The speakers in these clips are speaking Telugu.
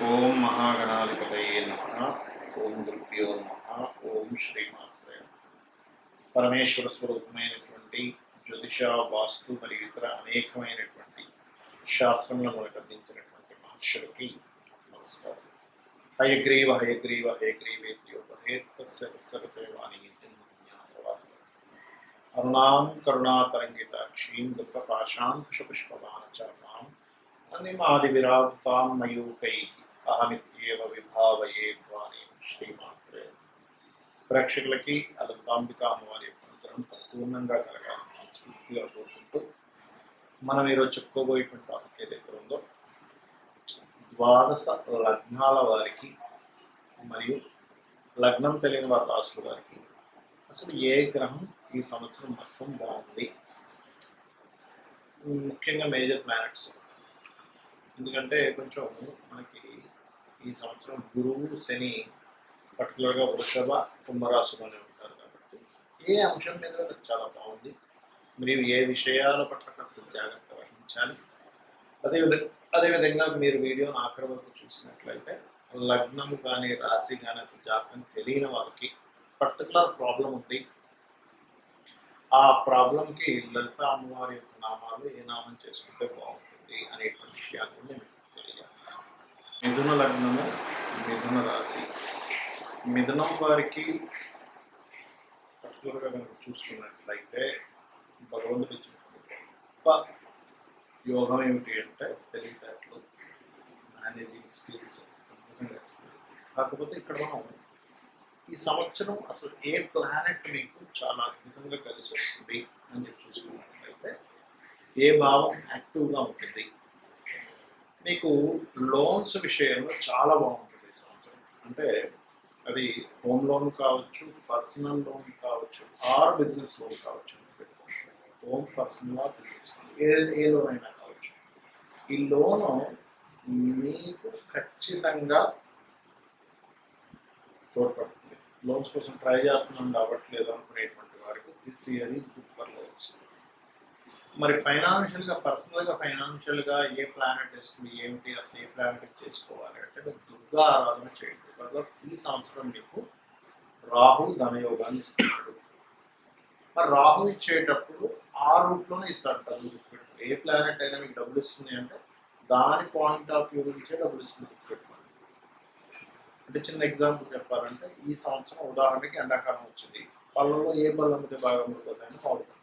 ఓం మహాగణాధిపతయే నమ ఓం గురుభ్యో నమ ఓం శ్రీమాత్రే నమః. పరమేశ్వర స్వరూపమైనటువంటి జ్యోతిష వాస్తు మరియు ఇతర అనేకమైనటువంటి శాస్త్రములను మనకు అందించినటువంటి మహర్షులకి నమస్కారం. హయగ్రీవ హయగ్రీవ హయగ్రీవేత్యోపహేత్తస్య వాణి అరుణాం కరుణాతరంగితాక్షీం దుఃఖపాశాంకుశపుష్పమానచర్మాం అనిమాదివిరాప్తాం మయూకై అహమిత్యేవ విభావయే వాణి శ్రీమాత్రే. ప్రేక్షకులకి అదంతాంబిక అమ్మవారి యొక్క అనుగ్రహం పరిపూర్ణంగా కలగాలని మనస్ఫూర్తిగా కోరుకుంటూ మనం ఈరోజు చెప్పుకోబోయేటువంటి టాపిక్ ఏదైతే ఉందో ద్వాదశ లగ్నాల వారికి మరియు లగ్నం తెలియని వారి రాసుల వారికి అసలు ఏ గ్రహం ఈ సంవత్సరం మొత్తం బాగుంది? ముఖ్యంగా మేజర్ ప్లానెట్స్ ఎందుకంటే కొంచెం మనకి ఈ సంవత్సరం గురువు శని పర్టికులర్గా వృషభ కుంభరాశులోనే ఉంటారు కాబట్టి ఏ అంశం మీద నాకు చాలా బాగుంది. మీరు ఏ విషయాల పట్ల కాస్త జాగ్రత్త వహించాలి. అదేవిధంగా అదేవిధంగా మీరు వీడియోను ఆఖరి వరకు చూసినట్లయితే లగ్నము కానీ రాశి కానీ అసలు జాతకం తెలియని వాళ్ళకి పర్టికులర్ ప్రాబ్లం ఉంది. ఆ ప్రాబ్లంకి లలిత అమ్మవారి యొక్క నామాలు ఏ నామం చేసుకుంటే బాగుంటుంది అనేటువంటి విషయాన్ని నేను తెలియజేస్తాను. మిథున లగ్నము మిథున రాశి. మిథునం వారికి పర్టికులర్గా కనుక చూసుకున్నట్లయితే భగవంతుడు ఇచ్చిన గొప్ప యోగం ఏమిటి అంటే తెలివితేటలు మేనేజింగ్ స్కిల్స్ కాకపోతే ఇక్కడ మనం ఈ సంవత్సరం అసలు ఏ ప్లానెట్ మీకు చాలా అద్భుతంగా కలిసి వస్తుంది అని చెప్పి చూసుకున్నట్లయితే ఏ భావం యాక్టివ్గా ఉంటుంది? మీకు లోన్స్ విషయంలో చాలా బాగుంటుంది ఈ సంవత్సరం. అంటే అది హోమ్ లోన్ కావచ్చు పర్సనల్ లోన్ కావచ్చు ఆర్ బిజినెస్ లోన్ కావచ్చు. Home personal or business loan ఏ ఏ లోన్ అయినా కావచ్చు. ఈ లోను మీకు ఖచ్చితంగా తోడ్పడుతుంది. లోన్స్ కోసం ట్రై చేస్తున్నాం కాబట్టి లేదు అనుకునేటువంటి వారికి this year is good for loans. మరి ఫైనాన్షియల్గా పర్సనల్గా ఫైనాన్షియల్గా ఏ ప్లానెట్ ఇస్తుంది ఏమిటి అసలు ఏ ప్లానెట్ చేసుకోవాలి అంటే మీరు దుర్గా ఆరాధన చేయండి. బికాస్ ఆఫ్ ఈ సంవత్సరం మీకు రాహు ధనయోగాన్ని ఇస్తున్నాడు. మరి రాహు ఇచ్చేటప్పుడు ఆ రూట్లోనే ఇస్తాడు డబ్బులు గుర్తుపెట్టు ఏ ప్లానెట్ అయినా మీకు డబ్బులు ఇస్తుంది అంటే దాని పాయింట్ ఆఫ్ వ్యూ నుంచే డబ్బులు ఇస్తుంది గుర్తుపెట్టుకోండి. అంటే చిన్న ఎగ్జాంపుల్ చెప్పాలంటే ఈ సంవత్సరం ఉదాహరణకి ఎండాకాలం వచ్చింది. పళ్ళలో ఏ పళ్ళు అయితే బాగా పాడుతుంది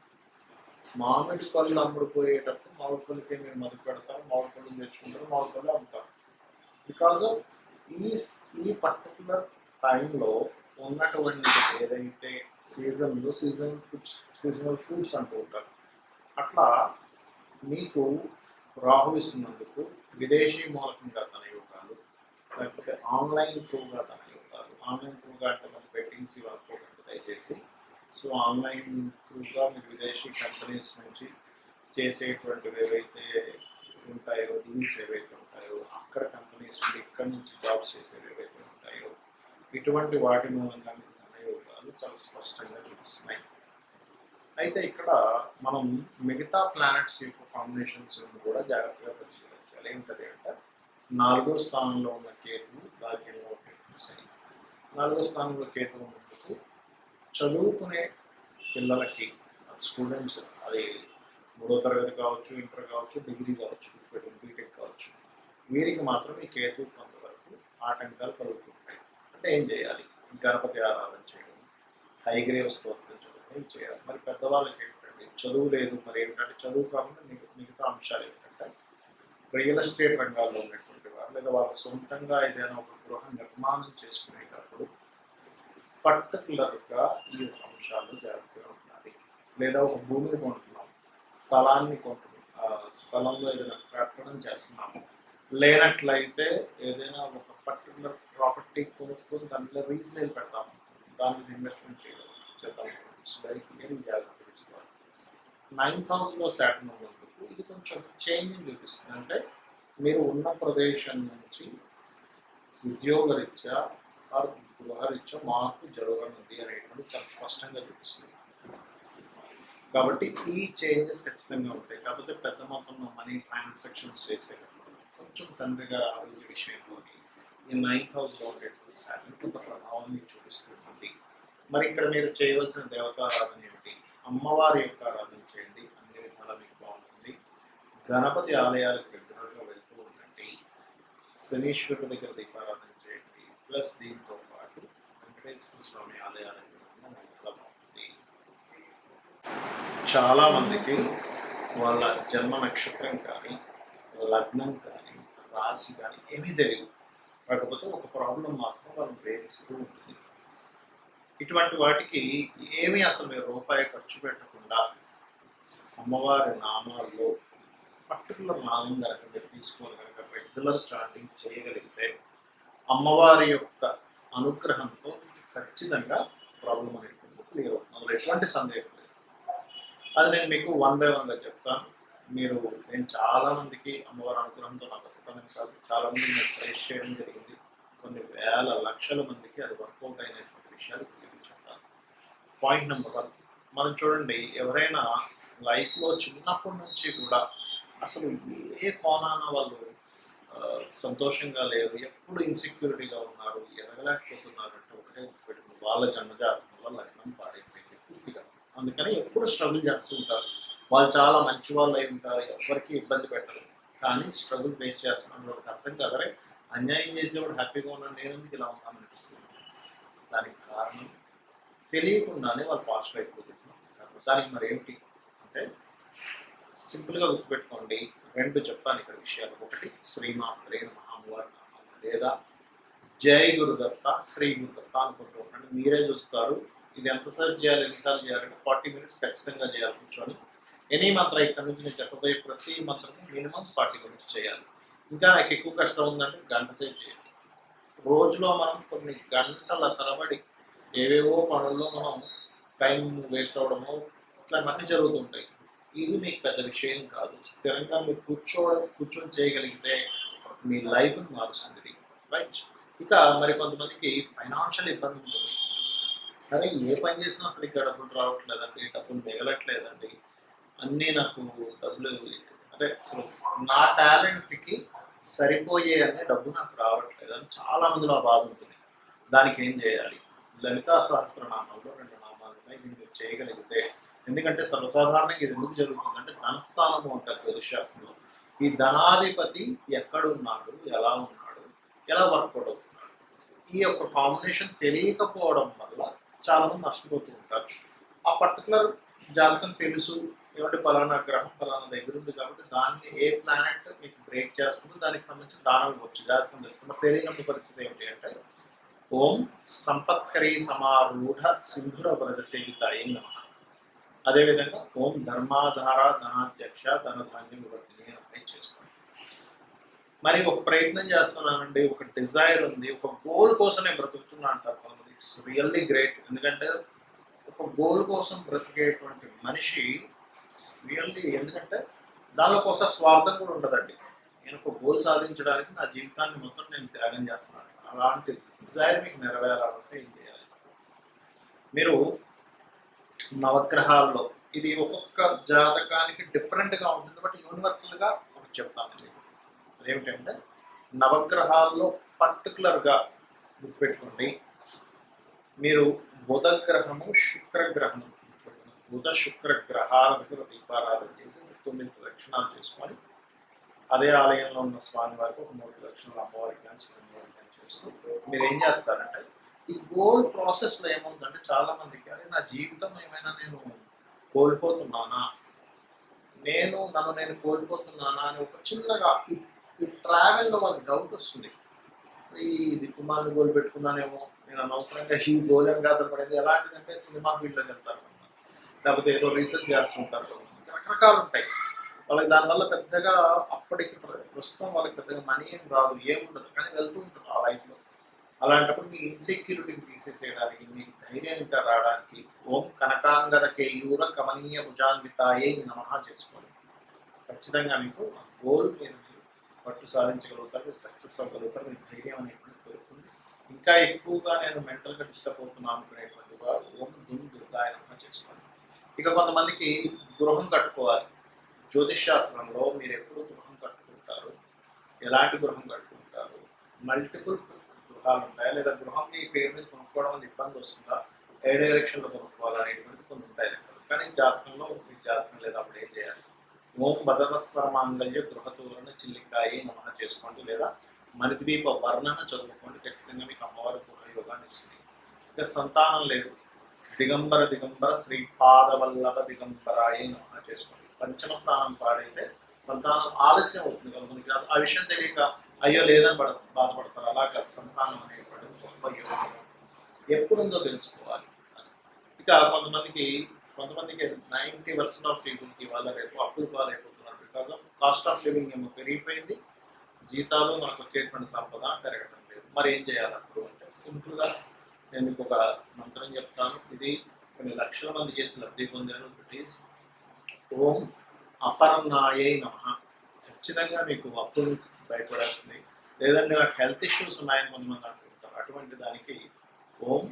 మామిడి పళ్ళు మామిడి పోయేటప్పుడు అమ్ముడుపోయేటప్పుడు మామిడి పళ్ళకి మేము మొదలు పెడతారు మామిడి పళ్ళు తెచ్చుకుంటారు మామిడి పళ్ళు అమ్ముతారు బికాజ్ ఈ ఈ పర్టికులర్ టైంలో ఉన్నటువంటి ఏదైతే సీజన్లో సీజన్ ఫుడ్స్ సీజనల్ ఫుడ్స్ అంటూ ఉంటారు అట్లా మీకు రాహు ఇస్తున్నందుకు విదేశీ మూలకంగా తన యోగాలు లేకపోతే ఆన్లైన్ త్రూగా తన యోగాలు ఆన్లైన్ త్రూగా అంటే మన బెట్టింగ్స్ ఇవ్వకపోకండి దయచేసి సో ఆన్లైన్ త్రూగా మీరు విదేశీ కంపెనీస్ నుంచి చేసేటువంటివి ఏవైతే ఉంటాయో డీల్స్ ఏవైతే ఉంటాయో అక్కడ కంపెనీస్ నుండి ఇక్కడ నుంచి జాబ్స్ చేసేవి ఏవైతే ఉంటాయో ఇటువంటి వాటి మూలంగా మీకు ధనయోగాలు చాలా స్పష్టంగా చూపిస్తున్నాయి. అయితే ఇక్కడ మనం మిగతా ప్లానెట్స్ యొక్క కాంబినేషన్స్ కూడా జాగ్రత్తగా పరిశీలించాలి. ఏంటది అంటే నాలుగో స్థానంలో ఉన్న కేతు భాగ్యంలో నాలుగో స్థానంలో కేతు చదువుకునే పిల్లలకి స్టూడెంట్స్ అది మూడో తరగతి కావచ్చు ఇంటర్ కావచ్చు డిగ్రీ కావచ్చు బీటెక్ కావచ్చు. వీరికి మాత్రం ఈ కేతు కొంతవరకు ఆటంకాలు కలుగుతుంటాయి. అంటే ఏం చేయాలి? గణపతి ఆరాధన చేయడం హైగ్రేవ్ స్తోత్రం చదవడం ఏం చేయాలి. మరి పెద్దవాళ్ళకి ఏంటంటే చదువు లేదు. మరి ఏంటంటే చదువు కాకుండా మిగతా అంశాలు ఏంటంటే రియల్ ఎస్టేట్ రంగాల్లో ఉన్నటువంటి వారు లేదా వాళ్ళ సొంతంగా ఏదైనా ఒక గృహ నిర్మాణం చేసుకునే పర్టికులర్గా ఈ అంశాలు జాగ్రత్తగా ఉండాలి. లేదా ఒక భూమిని కొంటున్నాం స్థలాన్ని కొంటున్నాం స్థలంలో ఏదైనా కట్టడం చేస్తున్నాము లేనట్లయితే ఏదైనా ఒక పర్టికులర్ ప్రాపర్టీ కొనుక్కొని దానిలో రీసేల్ పెడతాము దాని మీద ఇన్వెస్ట్మెంట్ చేయడం చేద్దాం. ఇట్స్ వెరీ క్లియర్ జాగ్రత్త తీసుకోవాలి. నైన్త్ హౌస్లో శాటన్ ఉన్నందుకు ఇది కొంచెం చేంజింగ్ చూపిస్తుంది. అంటే మీరు ఉన్న ప్రదేశం నుంచి ఉద్యోగరీత్యా ఆర్ గృహరీత్యా మాకు జరగనుంది అనేటువంటి చాలా స్పష్టంగా చూపిస్తుంది. కాబట్టి ఈ చేంజెస్ ఖచ్చితంగా ఉంటాయి. కాకపోతే పెద్ద మొత్తంలో మనీ ట్రాన్సాక్షన్స్ చేసేటప్పుడు కొంచెం తండ్రి గారి ఆరోగ్య విషయంలోని ఈ నైన్ థౌజండ్ ఉండేటువంటి శాటర్న్ కొంత ప్రభావాన్ని చూపిస్తుంది మరి ఇక్కడ మీరు చేయవలసిన దేవతారాధన ఏమిటి? అమ్మవారి యొక్క ఆరాధన చేయండి. అన్ని విధాలా మీకు బాగుంటుంది. గణపతి ఆలయాలకు రెగ్యులర్గా వెళ్తూ ఉండండి. శనీశ్వరుడి దగ్గర దీపారాధన ప్లస్ దీంతో పాటు వెంకటేశ్వర స్వామి ఆలయాల చాలా మందికి వాళ్ళ జన్మ నక్షత్రం కానీ లగ్నం కానీ రాశి కానీ ఏమీ తెలియదు. కాకపోతే ఒక ప్రాబ్లం మాత్రం వాళ్ళు వేధిస్తూ ఉంటుంది. ఇటువంటి వాటికి ఏమీ అసలు మీరు రూపాయి ఖర్చు పెట్టకుండా అమ్మవారి నామాల్లో పర్టికులర్ నామం కనుక మీరు తీసుకొని కనుక రెగ్యులర్ చాటింగ్ చేయగలిగితే అమ్మవారి యొక్క అనుగ్రహంతో ఖచ్చితంగా ప్రాబ్లం అనేటువంటి క్లియర్ అవుతుంది. అందులో ఎటువంటి సందేహం లేదు. అది నేను మీకు వన్ బై వన్గా చెప్తాను. మీరు నేను చాలా మందికి అమ్మవారి అనుగ్రహంతో నాకు అద్భుతమైన కాదు. చాలా మంది నేను సజెస్ట్ చేయడం జరిగింది. కొన్ని వేల లక్షల మందికి అది వర్కౌట్ అయినటువంటి విషయాలు మీకు చెప్తాను. పాయింట్ నెంబర్ వన్ మనం చూడండి ఎవరైనా లైఫ్లో చిన్నప్పటి నుంచి కూడా అసలు ఏ కోణాన వాళ్ళు సంతోషంగా లేరు. ఎప్పుడు ఇన్సెక్యూరిటీగా ఉన్నారు ఎదగలేకపోతున్నారు అంటే ఒకటే గుర్తుపెట్టుకుని వాళ్ళ జన్మజాతకంలో లగ్నం పాడైపోయింది పూర్తిగా. అందుకని ఎప్పుడు స్ట్రగుల్ చేస్తూ ఉంటారు. వాళ్ళు చాలా మంచి వాళ్ళు అయి ఉంటారు ఎవరికి ఇబ్బంది పెట్టరు. కానీ స్ట్రగుల్ ఫేస్ చేస్తున్నాం వాళ్ళకి అర్థం కదరే అన్యాయం చేసేవాడు హ్యాపీగా ఉన్నాను నేను ఎందుకు ఇలా ఉన్నాను అనిపిస్తుంది. దానికి కారణం తెలియకుండానే వాళ్ళు పాజిటివ్ అయిపోతుంది దానికి మరి ఏమిటి అంటే సింపుల్గా గుర్తుపెట్టుకోండి. రెండు చెప్తాను ఇక్కడ విషయాలు. ఒకటి శ్రీమాత్రే మహామువారి నామం లేదా జై గురుదత్త శ్రీ గురుదత్త అనుకుంటూ ఉండండి. మీరే చూస్తారు. ఇది ఎంతసారి చేయాలి ఎన్నిసార్లు చేయాలంటే ఫార్టీ మినిట్స్ ఖచ్చితంగా చేయాలి కూర్చొని. ఎనీ మంత్రం ఇక్కడ నుంచి నేను చెప్పబోయే ప్రతి మంత్రం మినిమం ఫార్టీ మినిట్స్ చేయాలి. ఇంకా నాకు ఎక్కువ కష్టం ఉందంటే గంట సేపు చేయాలి. రోజులో మనం కొన్ని గంటల తరబడి ఏవేవో పనుల్లో మనం టైం వేస్ట్ అవ్వడము ఇట్లాంటివన్నీ జరుగుతుంటాయి ఇది మీకు పెద్ద విషయం కాదు. స్థిరంగా మీరు కూర్చోవడం కూర్చొని చేయగలిగితే మీ లైఫ్ని మారుస్తుంది. రైట్ ఇక మరి కొంతమందికి ఫైనాన్షియల్ ఇబ్బంది ఉంటుంది. అరే ఏ పని చేసినా అసలు ఇక్కడ డబ్బులు రావట్లేదండి డబ్బులు మిగలట్లేదండి. అన్నీ నాకు డబ్బులు అంటే అసలు నా టాలెంట్కి సరిపోయే అనే డబ్బు నాకు రావట్లేదు అని చాలా మందిలో ఆ బాధ ఉంటుంది. దానికి ఏం చేయాలి? లలితా సహస్రనామంలో రెండు నామాలు ఉన్నాయి దీన్ని చేయగలిగితే ఎందుకంటే సర్వసాధారణంగా ఇది ఎందుకు జరుగుతుందంటే ధనస్థానము అంటారు జ్యోతిశాస్త్రంలో ఈ ధనాధిపతి ఎక్కడున్నాడు ఎలా ఉన్నాడు ఎలా వర్కౌట్ అవుతున్నాడు. ఈ యొక్క కాంబినేషన్ తెలియకపోవడం వల్ల చాలా మంది నష్టపోతూ ఉంటారు. ఆ పర్టికులర్ జాతకం తెలుసు. ఏమంటే పలానా గ్రహం పలానా దగ్గర ఉంది కాబట్టి దాన్ని ఏ ప్లానెట్ మీకు బ్రేక్ చేస్తుందో దానికి సంబంధించిన దానం ఇవ్వచ్చు. జాతకం తెలుసు. మరి తెలియని పరిస్థితి ఏమిటి అంటే ఓం సంపత్కరీ సమారూఢ సింధుర వ్రజ సేవితాయి నమ. అదేవిధంగా ఓం ధర్మాధార ధనాధ్యక్ష ధనధాన్యం వివర్తిని అని అప్లై చేసుకోండి. మరి ఒక ప్రయత్నం చేస్తున్నానండి ఒక డిజైర్ ఉంది ఒక గోల్ కోసం నేను బ్రతుకుతున్నా అంటారు కొంతమంది. ఇట్స్ రియల్లీ గ్రేట్ ఎందుకంటే ఒక గోల్ కోసం బ్రతికేటువంటి మనిషి రియల్లీ ఎందుకంటే దానిలో కోసం స్వార్థం కూడా ఉండదండి. నేను ఒక గోల్ సాధించడానికి నా జీవితాన్ని మొత్తం నేను త్యాగం చేస్తున్నాను. అలాంటి డిజైర్ మీకు నెరవేరాలంటే ఏం చేయాలి? మీరు నవగ్రహాల్లో. ఇది ఒక్కొక్క జాతకానికి డిఫరెంట్గా ఉంటుంది బట్ యూనివర్సల్గా ఒకటి చెప్తాను మీకు ఏమిటంటే నవగ్రహాల్లో పర్టికులర్గా గుర్తుపెట్టుకోండి. మీరు బుధ గ్రహము బుధ శుక్ర గ్రహాల దగ్గర దీపారాధన చేసి తొమ్మిది ప్రదక్షిణాలు చేసుకొని అదే ఆలయంలో ఉన్న స్వామి వారికి ఒక మూడు ప్రదక్షిణలు అమ్మవారికి కానీ స్వామివారికి కానీ చేస్తూ మీరు ఏం చేస్తారంటే ఈ గోల్ ప్రాసెస్లో ఏమవుతుందంటే చాలా మందికి అరే నా జీవితం ఏమైనా నేను కోల్పోతున్నానా? నేను నన్ను నేను కోల్పోతున్నానా? అని ఒక చిన్నగా ఈ- ట్రావెల్లో వాళ్ళకి డౌట్ వస్తుంది. ఈ దిక్కుమాలను గోల్ పెట్టుకున్నానేమో నేను అనవసరంగా ఈ గోల్ అని పడింది ఎలాంటిదంటే సినిమా ఫీల్డ్లోకి వెళ్తారు లేకపోతే ఏదో రీసెర్చ్ చేస్తుంటారు రకరకాలు ఉంటాయి. వాళ్ళకి దానివల్ల పెద్దగా అప్పటికి ప్రస్తుతం వాళ్ళకి పెద్దగా మనీ ఏం రాదు ఏముండదు కానీ వెళ్తూ ఉంటుంది ఆ లైఫ్లో. అలాంటప్పుడు మీ ఇన్సెక్యూరిటీని తీసేసేయడానికి మీకు ధైర్యం ఇంకా రావడానికి ఓం కనకాంగద కేయూర కమనీయ భుజాన్వితాయే నమ చేసుకోండి. ఖచ్చితంగా మీకు ఆ గోల్ మీద మీరు పట్టు సాధించగలుగుతారు మీరు సక్సెస్ అవ్వగలుగుతారు మీ ధైర్యం అనేటువంటి పెరుగుతుంది. ఇంకా ఎక్కువగా నేను మెంటల్గా డిస్టర్బ్ అవుతున్నాను అనుకునేటువంటి వారు ఓం దుమ్ దుర్గాయ నమ చేసుకోండి. ఇక కొంతమందికి గృహం కట్టుకోవాలి. జ్యోతిష్ శాస్త్రంలో మీరు ఎప్పుడు గృహం కట్టుకుంటారు? ఎలాంటి గృహం కట్టుకుంటారు? మల్టిపుల్ గృహాలు ఉంటాయా లేదా గృహం మీ పేరు మీద కొనుక్కోవడం వల్ల ఇబ్బంది వస్తుందా? ఏ డైరెక్షన్లో కొనుక్కోవాలనేటువంటి కొన్ని ఉంటాయి లెక్కలు. కానీ జాతకంలో మీ జాతకం లేదా అప్పుడు ఏం చేయాలి? ఓం బదనస్వర మాంగళ్య గృహతూరణ చిల్లికాయి నమః చేసుకోండి లేదా మణిద్వీప వర్ణన చదువుకోండి. ఖచ్చితంగా మీకు అమ్మవారి గృహయోగాన్ని ఇస్తుంది. ఇక సంతానం లేదు. దిగంబర దిగంబర శ్రీపాదవల్లభ దిగంబరాయి నమః చేసుకోండి. పంచమ స్థానం పాడైతే సంతానం ఆలస్యం అవుతుంది కదా. మనకి ఆ విషయం తెలియక అయ్యో లేదని పడ బాధపడతారు. అలా కాదు. సంతానం అనేటువంటి గొప్ప యోగం. ఎప్పుడుందో తెలుసుకోవాలి. ఇక కొంతమందికి కొంతమందికి నైంటీ పర్సెంట్ ఆఫ్ పీపుల్కి వాళ్ళ రేపు అప్పులు పాలైపోతున్నారు. Because of cost of living ఏమో పెరిగిపోయింది. జీతాలు మనకు వచ్చేటువంటి సంపద పెరగడం లేదు. మరి ఏం చేయాలి అప్పుడు అంటే సింపుల్గా నేను మీకు ఒక మంత్రం చెప్తాను. ఇది కొన్ని లక్షల మంది చేసి లబ్ధి పొందాను ఇట్ ఈస్ ఓం అపర్ణాయే నమ. ఖచ్చితంగా మీకు అప్పు నుంచి లేదంటే నాకు హెల్త్ ఇష్యూస్ ఉన్నాయని కొంతమంది అనుకుంటారు. అటువంటి దానికి ఓం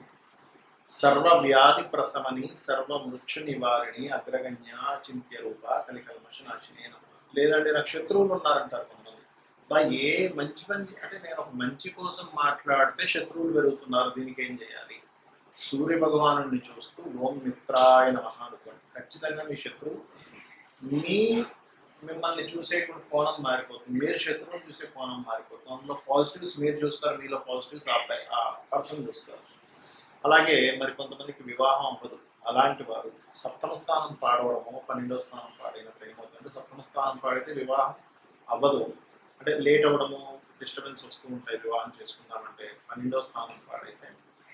సర్వ వ్యాధి ప్రసమని సర్వ మృత్యు నివారిణి అగ్రగణ్య చింత్య రూప కలికల్మష నాశిని లేదంటే నాకు శత్రువులు ఉన్నారంటారు కొంతమంది. బా ఏ మంచి మంచి అంటే నేను ఒక మంచి కోసం మాట్లాడితే శత్రువులు పెరుగుతున్నారు దీనికి ఏం చేయాలి? సూర్య భగవాను చూస్తూ ఓం మిత్రాయ నమః అనుకోండి. ఖచ్చితంగా మీ శత్రువు మీ మిమ్మల్ని చూసేటువంటి కోణం మారిపోతుంది. మీరు శత్రువుని చూసే కోణం మారిపోతుంది. అందులో పాజిటివ్స్ మీరు చూస్తారు మీలో పాజిటివ్స్ ఆ ఆ పర్సన్ చూస్తారు. అలాగే మరి కొంతమందికి వివాహం అవ్వదు. అలాంటి వారు సప్తమ స్థానం పాడవడము పన్నెండో స్థానం పాడినప్పుడు ఏమవుతుందంటే సప్తమ స్థానం పాడితే వివాహం అవ్వదు. అంటే లేట్ అవ్వడము డిస్టర్బెన్స్ వస్తూ ఉంటాయి వివాహం చేసుకుందామంటే పన్నెండో స్థానం పాడైతే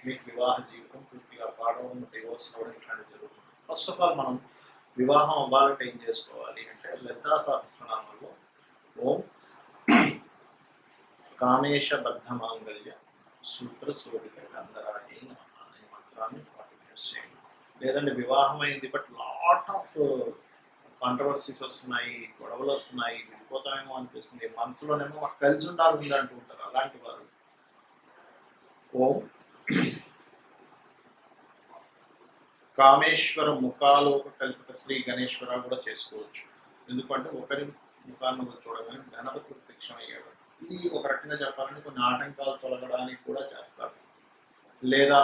మీకు వివాహ జీవితం పూర్తిగా పాడవడం డివోర్స్ అవ్వడం ఇట్లాంటివి జరుగుతుంది. ఫస్ట్ ఆఫ్ ఆల్ మనం వివాహం అవ్వాలంటే ఏం చేసుకోవాలి అంటే లలితా సహస్రనామంలో ఓం కామేశ బద్ధ మాంగళ్య సూత్ర శోభిత గంధరాయి అనే మంత్రాన్ని ఫార్టీ మినిట్స్ చేయండి. లేదంటే వివాహం అయింది but lot of uh, controversies వస్తున్నాయి గొడవలు వస్తున్నాయి విడిపోతామేమో అనిపిస్తుంది. మనసులోనేమో మాకు కలిసి ఉండాలి ఉంది అంటూ ఉంటారు అలాంటి వారు. ఓం కామేశ్వర ముఖాలోక కల్పిత శ్రీ గణేశ్వర కూడా చేసుకోవచ్చు. ఎందుకంటే ఒకరి ముఖాన్ని చూడగానే గణపతి ప్రత్యక్షం అయ్యాడు ఇది ఒక రకంగా చెప్పాలంటే కొన్ని ఆటంకాలు తొలగడానికి కూడా చేస్తారు. లేదా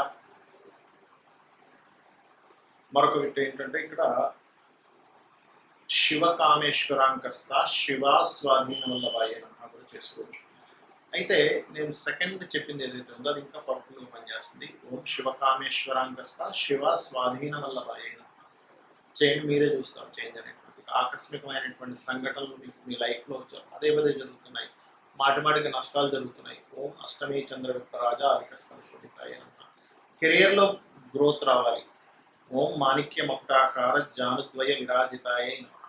మరొక విట్ ఏంటంటే ఇక్కడ శివ కామేశ్వరాంకస్త శివ స్వాధీన వల్ల కూడా చేసుకోవచ్చు. అయితే నేను సెకండ్ చెప్పింది ఏదైతే ఉందో అది ఇంకా పవర్ఫుల్గా పనిచేస్తుంది. ఓం శివకామేశ్వరాంగస్త శివ స్వాధీన వల్ల నమః. చేయండి మీరే చూస్తారు చేంజ్ అనేటువంటి ఆకస్మికమైనటువంటి సంఘటనలు మీకు మీ లైఫ్లో అదే పదే జరుగుతున్నాయి. మాటిమాటికి నష్టాలు జరుగుతున్నాయి. ఓం అష్టమి చంద్రగుప్త రాజా అధికస్థం శోభితాయ అనమాట కెరియర్లో గ్రోత్ రావాలి. ఓం మాణిక్య మకుటాకార జానుద్వయ విరాజితాయ నమః.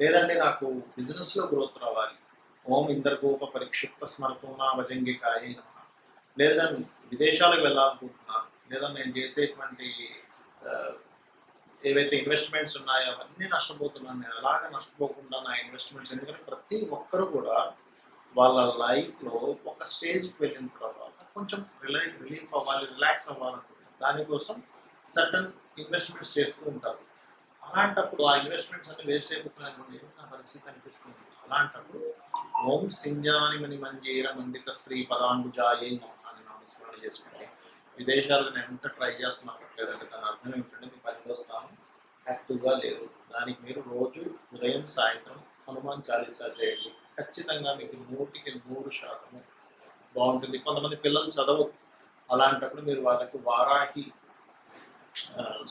లేదంటే నాకు బిజినెస్లో గ్రోత్ రావాలి. ఓం ఇంద్రగోప పరిక్షిప్త స్మరతోనా భజంగికాయ లేదా విదేశాలకు వెళ్ళాలనుకుంటున్నాను లేదా నేను చేసేటువంటి ఏవైతే ఇన్వెస్ట్మెంట్స్ ఉన్నాయో అవన్నీ నష్టపోతున్నాను నేను అలాగ నష్టపోకుండా నా ఇన్వెస్ట్మెంట్స్ ఎందుకంటే ప్రతి ఒక్కరు కూడా వాళ్ళ లైఫ్లో ఒక స్టేజ్కి వెళ్ళిన తర్వాత కొంచెం రిలై రిలీఫ్ అవ్వాలి రిలాక్స్ అవ్వాలనుకుంటారు దానికోసం సర్టన్ ఇన్వెస్ట్మెంట్స్ చేస్తూ ఉంటారు. అలాంటప్పుడు ఆ ఇన్వెస్ట్మెంట్స్ అన్ని వేస్ట్ అయిపోతున్నాయి నా పరిస్థితి అనిపిస్తుంది. అలాంటప్పుడు ఓం సింజానిమణి మంజీర మండిత శ్రీ పదాంబుజాయే నమః అని నామస్మరణ చేసుకోండి విదేశాలకు నేను ఎంత ట్రై చేస్తున్నా అవ్వట్లేదంటే దాని అర్థం ఏంటంటే మీ పనిలో స్థానం యాక్టివ్గా లేదు. దానికి మీరు రోజు ఉదయం సాయంత్రం హనుమాన్ చాలీసా చేయండి. ఖచ్చితంగా మీకు నూటికి నూరు శాతము బాగుంటుంది. కొంతమంది పిల్లలు చదవరు. అలాంటప్పుడు మీరు వాళ్ళకి వారాహి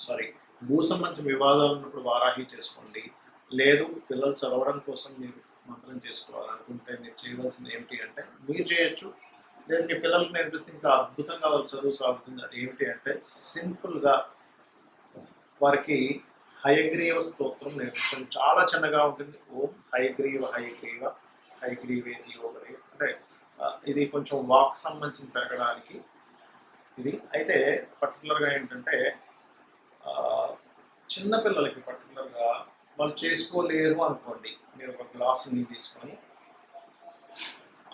సారీ భూ సంబంధించిన వివాదాలు ఉన్నప్పుడు వారాహి చేసుకోండి. లేదు పిల్లలు చదవడం కోసం మీరు మంత్రం చేసుకోవాలనుకుంటే మీరు చేయవలసింది ఏమిటి అంటే మీరు చేయొచ్చు. లేదా మీ పిల్లలకు నేర్పిస్తే ఇంకా అద్భుతంగా వాళ్ళు చదువు సాగుతుంది. అది ఏమిటి అంటే సింపుల్గా వారికి హయగ్రీవ స్తోత్రం నేర్పించడం. చాలా చిన్నగా ఉంటుంది. ఓం హయగ్రీవ హయగ్రీవ హయగ్రీవేతి యోగరే. అంటే ఇది కొంచెం వాక్ సంబంధించి పెరగడానికి ఇది. అయితే పర్టికులర్గా ఏంటంటే చిన్నపిల్లలకి పర్టికులర్గా వాళ్ళు చేసుకోలేరు అనుకోండి. మీరు ఒక గ్లాస్ నీళ్ళు తీసుకొని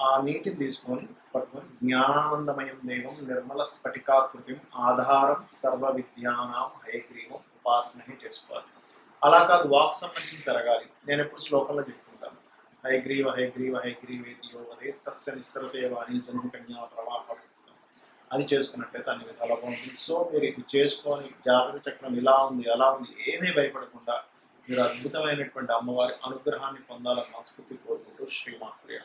ఆ నీటిని తీసుకొని పట్టుకొని జ్ఞానానందమయం దేవం నిర్మల స్ఫటికాకృతిం ఆధారం సర్వ విద్యానాం హయగ్రీవం ఉపాసనని చేసుకోవాలి. అలా కాదు వాక్ సంబంధించి పెరగాలి నేను ఎప్పుడు శ్లోకంలో చెప్పుకుంటాను. హయగ్రీవ హయగ్రీవ హయగ్రీవేతి యోగదే తస్య నిస్సరతే వాణి జన్మకన్యా ప్రవాహం అది చేసుకున్నట్లయితే అన్ని విధాలుగా ఉంటుంది. సో మీరు ఇది చేసుకొని జాతక చక్రం ఇలా ఉంది అలా ఉంది. ఏమీ భయపడకుండా మీరు అద్భుతమైనటువంటి అమ్మవారి అనుగ్రహాన్ని పొందాలని మనస్ఫూర్తి కోరుకుంటూ శ్రీమాత్రి